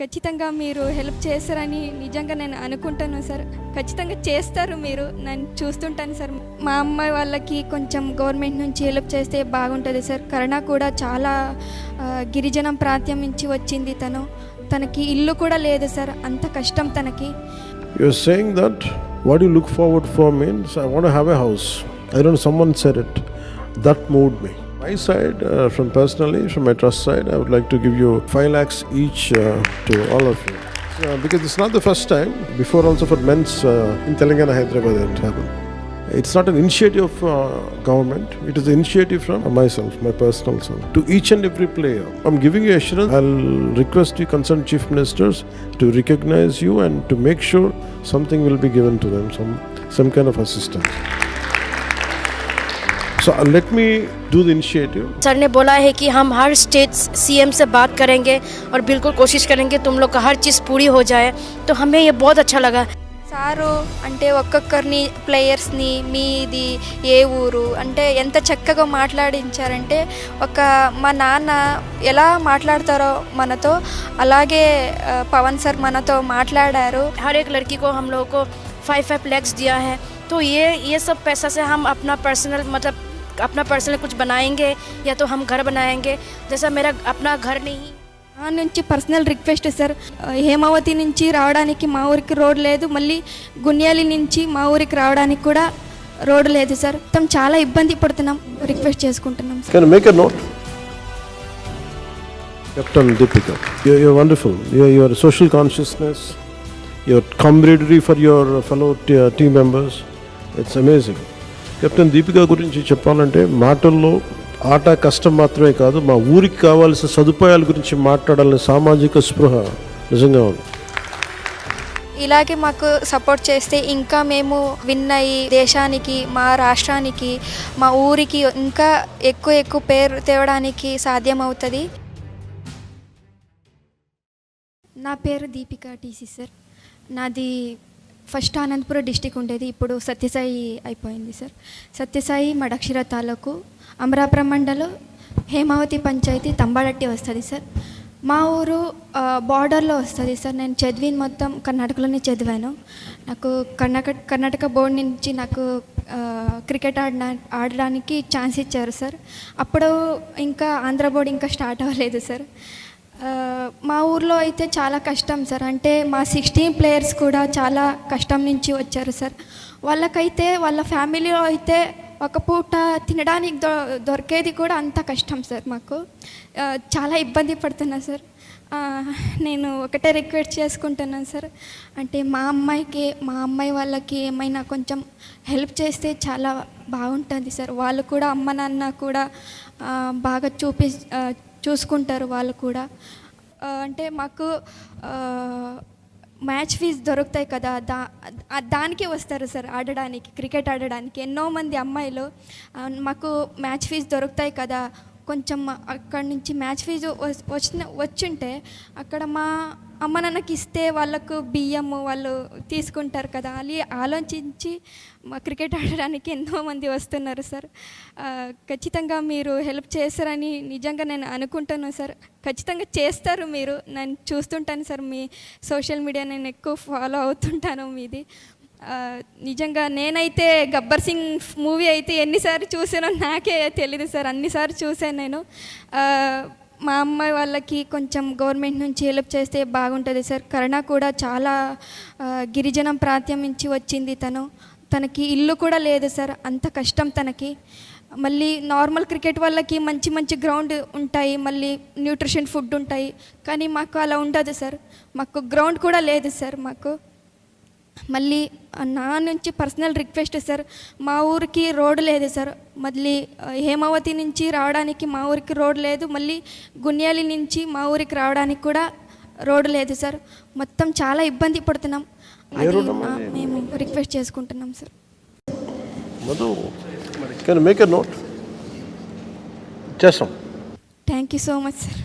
ఖచ్చితంగా మీరు హెల్ప్ చేస్తారని నిజంగా నేను అనుకుంటాను సార్. ఖచ్చితంగా చేస్తారు మీరు. నేను చూస్తుంటాను సార్. మా అమ్మాయి వాళ్ళకి కొంచెం గవర్నమెంట్ నుంచి హెల్ప్ చేస్తే బాగుంటుంది సార్. కరుణ కూడా చాలా గిరిజనం ప్రాంతం నుంచి వచ్చింది తను. తనకి ఇల్లు కూడా లేదు సార్. అంత కష్టం తనకి. You're saying that what you look forward for means I want to have house house. I don't know, mood said My side, uh, from personally, from my trust side, I would like to give you 5 lakhs each uh, to all of you. Uh, because it's not the first time. Before also for men's uh, in Telangana, Hyderabad, it happened. It's not an initiative of uh, government. It is an initiative from myself, my personal self. To each and every player, I'm giving you assurance. I'll request you concerned chief ministers to recognize you and to make sure something will be given to them, some some kind of assistance. So uh, let me do the initiative. Sir ने बोला है कि हम हर state CM से बात करेंगे और बिल्कुल कोशिश करेंगे तुम लोग का हर चीज़ पूरी हो जाए तो हमें ये बहुत अच्छा लगा సారు అంటే ఒక్కొక్కరిని ప్లేయర్స్ని మీది ఏ ఊరు అంటే ఎంత చక్కగా మాట్లాడించారంటే ఒక మా నాన్న ఎలా మాట్లాడతారో మనతో అలాగే ఆ, పవన్ సార్ మనతో మాట్లాడారు हर एक लड़की को हम लोगों को फाइव फाइव लैक्स दिया है तो ये ये सब पैसा से हम अपना पर्सनल मतलब अपना पर्सनल कुछ बनाएंगे या तो हम घर बनाएंगे जैसा मेरा अपना घर नहीं నా నుంచి పర్సనల్ రిక్వెస్ట్ సార్ ఆ, హేమావతి నుంచి రావడానికి మా ఊరికి రోడ్ లేదు మళ్ళీ గున్యాలి నుంచి మా ఊరికి రావడానికి కూడా రోడ్ లేదు సార్ మొత్తం చాలా ఇబ్బంది పడుతున్నాం రిక్వెస్ట్ చేసుకుంటున్నాం sir Can I make a note? Captain Deepika, you're, you're wonderful. Your, your social consciousness, your camaraderie for your fellow captain Deepika గురించి చెప్పాలంటే మాటల్లో ఆట కష్టం మాత్రమే కాదు మా ఊరికి కావాల్సిన సదుపాయాల గురించి మాట్లాడాలనే సామాజిక స్పృహ నిజంగా ఉంది. ఇలాగే మాకు సపోర్ట్ చేస్తే ఇంకా మేము విన్ అయ్యి దేశానికి మా రాష్ట్రానికి మా ఊరికి ఇంకా ఎక్కువ ఎక్కువ పేరు తేవడానికి సాధ్యమవుతుంది నా పేరు దీపిక టీసీ సార్. నాది ఫస్ట్ అనంతపురం డిస్టిక్ ఉండేది. ఇప్పుడు సత్యసాయి అయిపోయింది సార్. సత్యసాయి మడక్షిర తాలూకు అమరాపురం మండలం హేమావతి పంచాయతీ తంబాడట్టి వస్తుంది సార్. మా ఊరు బార్డర్లో వస్తుంది సార్. నేను చదివిన మొత్తం కర్ణాటకలోనే చదివాను. నాకు కర్ణాటక కర్ణాటక బోర్డు నుంచి నాకు క్రికెట్ ఆడిన ఆడడానికి ఛాన్స్ ఇచ్చారు సార్. అప్పుడు ఇంకా ఆంధ్ర బోర్డు ఇంకా స్టార్ట్ అవ్వలేదు సార్. మా ఊర్లో అయితే చాలా కష్టం సార్. అంటే మా సిక్స్టీన్ ప్లేయర్స్ కూడా చాలా కష్టం నుంచి వచ్చారు సార్. వాళ్ళకైతే వాళ్ళ ఫ్యామిలీలో అయితే ఒక పూట తినడానికి దొ దొరికేది కూడా అంత కష్టం సార్ మాకు. చాలా ఇబ్బంది పడుతున్నా సార్. నేను ఒకటే రిక్వెస్ట్ చేసుకుంటున్నాను సార్. అంటే మా అమ్మాయికి మా అమ్మాయి వాళ్ళకి ఏమైనా కొంచెం హెల్ప్ చేస్తే చాలా బాగుంటుంది సార్. వాళ్ళు కూడా అమ్మ నాన్న కూడా బాగా చూపి చూసుకుంటారు వాళ్ళు కూడా. అంటే మాకు మ్యాచ్ ఫీజ్ దొరుకుతాయి కదా దా దానికే వస్తారు సార్ ఆడడానికి క్రికెట్ ఆడడానికి. ఎన్నో మంది అమ్మాయిలు మాకు మ్యాచ్ ఫీజ్ దొరుకుతాయి కదా కొంచెం అక్కడి నుంచి మ్యాచ్ ఫీజు వచ్చిన వచ్చుంటే అక్కడ మా అమ్మ నాన్నకి ఇస్తే వాళ్ళకు బియ్యము వాళ్ళు తీసుకుంటారు కదా అని ఆలోచించి మా క్రికెట్ ఆడడానికి ఎంతో మంది వస్తున్నారు సార్. ఖచ్చితంగా మీరు హెల్ప్ చేస్తారని నిజంగా నేను అనుకుంటాను సార్. ఖచ్చితంగా చేస్తారు మీరు. నేను చూస్తుంటాను సార్ మీ సోషల్ మీడియా నేను ఎక్కువ ఫాలో అవుతుంటాను మీది. నిజంగా నేనైతే గబ్బర్ సింగ్ మూవీ అయితే ఎన్నిసార్లు చూసానో నాకే తెలియదు సార్. అన్నిసార్లు చూశాను నేను. మా అమ్మాయి వాళ్ళకి కొంచెం గవర్నమెంట్ నుంచి హెల్ప్ చేస్తే బాగుంటుంది సార్. కరుణ కూడా చాలా గిరిజనం ప్రాంతం నుంచి వచ్చింది తను. తనకి ఇల్లు కూడా లేదు సార్ అంత కష్టం తనకి. మళ్ళీ నార్మల్ క్రికెట్ వాళ్ళకి మంచి మంచి గ్రౌండ్ ఉంటాయి మళ్ళీ న్యూట్రిషన్ ఫుడ్ ఉంటాయి. కానీ మాకు అలా ఉండదు సార్. మాకు గ్రౌండ్ కూడా లేదు సార్ మాకు. మళ్ళీ నా నుంచి పర్సనల్ రిక్వెస్ట్ సార్ మా ఊరికి రోడ్ లేదు సార్. మళ్ళీ హేమావతి నుంచి రావడానికి మా ఊరికి రోడ్ లేదు. మళ్ళీ గున్యాలి నుంచి మా ఊరికి రావడానికి కూడా రోడ్ లేదు సార్. మొత్తం చాలా ఇబ్బంది పడుతున్నాం. అది మేము రిక్వెస్ట్ చేసుకుంటున్నాం sir. Thank you so much sir